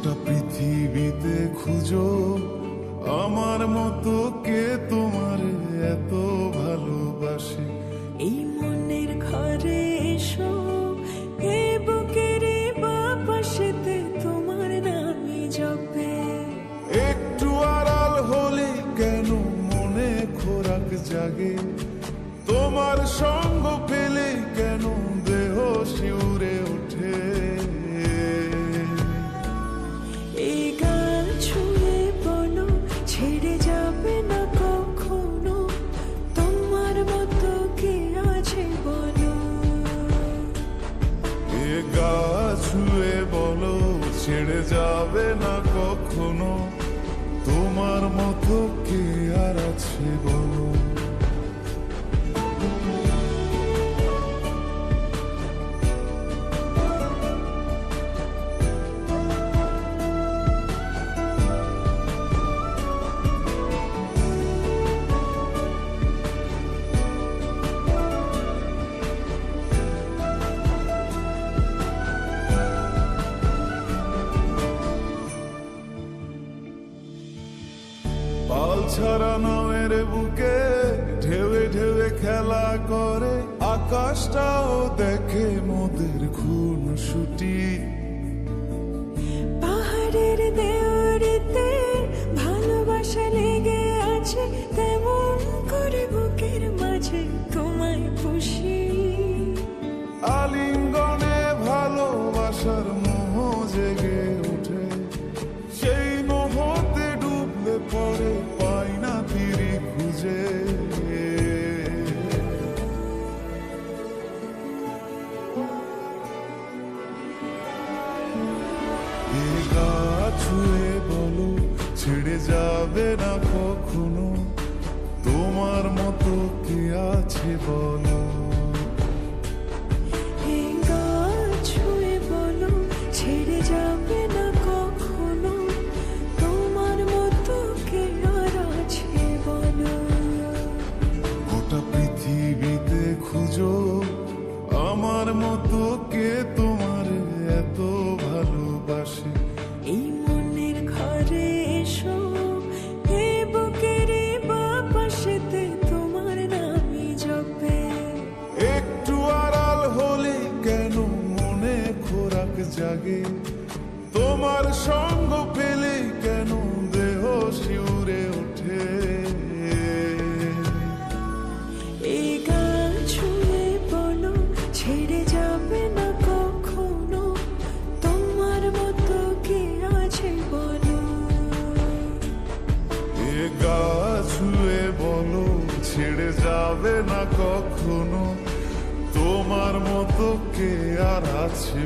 পৃথিবীতে খুঁজো আমার মতো কে তোমার এত ভালোবাসে? এই ছেড়ে যাবে না কখনো। তোমার মতো কে আর আছে বলো ছাড়া নামের বুকে ঢেউে ঢেউে খেলা করে। আকাশটাও দেখে মোদের খুন ছুটি পাহাড়ের দেওয়ারিতে ছুঁয়ে বলো ছেড়ে যাবে না কখনো। তোমার মতো কে আছে বলো? এই ছুঁয়ে বলো ছেড়ে যাবে না কখনো। তোমার মতো কে আর আছে বলো? গোটা পৃথিবীতে খুঁজো আমার মতো কে তোমার জাগে তোমার সঙ্গ পেলে কেন দেহ শিউরে ওঠে? এই গান ছুঁয়ে বলো ছেড়ে যাবে না কখনো। তোমার মতো কে আছে বলো। এ গা ছুঁয়ে বলো ছেড়ে যাবে না কখনো। তোমার মতো আর আছে